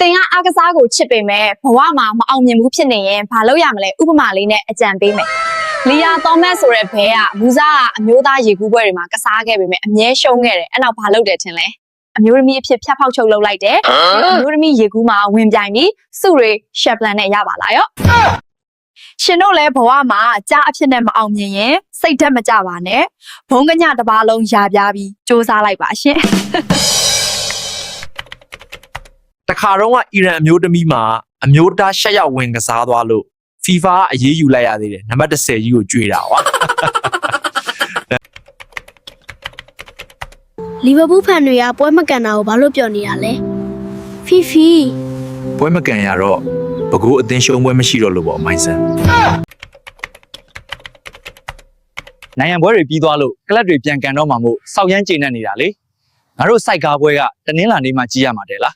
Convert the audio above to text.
တင်ကအားကစားကိုချစ်ပေမဲ့ဘဝမှာမအောင်မြင်ဘူးဖြစ်နေရင်ဘာလုပ်ရမလဲဥပမာလေးနဲ့အကြံပေးမယ်လီယာသောမတ်ဆိုတဲ့ဘဲကမူစားကအမျိုးသားရေကူးပွဲတွေမှာကစားခဲ့ပေမဲ့အမြဲရှုံးခဲ့တယ်အဲ့နောက်ဘာလုပ်တယ်ထင်လဲအမျိုးသမီးအဖြစ်ဖြတ်ဖောက်ချုပ်လုပ်လိုက်တယ်အမျိုးသမီးရေကူးမှာဝင်ပြိုင်ပြီးစုတွေရှက်ပလန်နဲ့ရပါလားရောရှင်တို့လည်းဘဝမှာကြားအဖြစ်နဲ့မအောင်မြင်ရင်စိတ်ဓာတ်မကြပါနဲ့ဘုံကညတစ်ပါးလုံးယာပြားပြီးစူးစမ်းလိုက်ပါရှင် တခါတော့ကအီရန်အမျိုးသမီးမှာအမျိုးသားရှက်ရောက်ဝင်ကစားသွားလို့ FIFA ကအရေးယူလိုက်ရသေးတယ်နံပါတ်10ကြီးကိုကြွေတာကွာလီဗာပူးဖန်တွေကပွဲမကန်တာကိုဘာလို့ပြောနေရလဲဖီဖီပွဲမကန်ရတော့ဘကိုးအသင်းရှုံးပွဲမရှိတော့လို့ပေါ့မိုင်းဆန်နိုင်ငံပွဲတွေပြီးသွားလို့ကလပ်တွေပြန်ကန်တော့မှမို့စောက်ရမ်းကျေနပ်နေတာလေ ငါတို့စိုက်ကားပွဲကတနင်္လာနေ့မှကြီးရမှာတယ်လား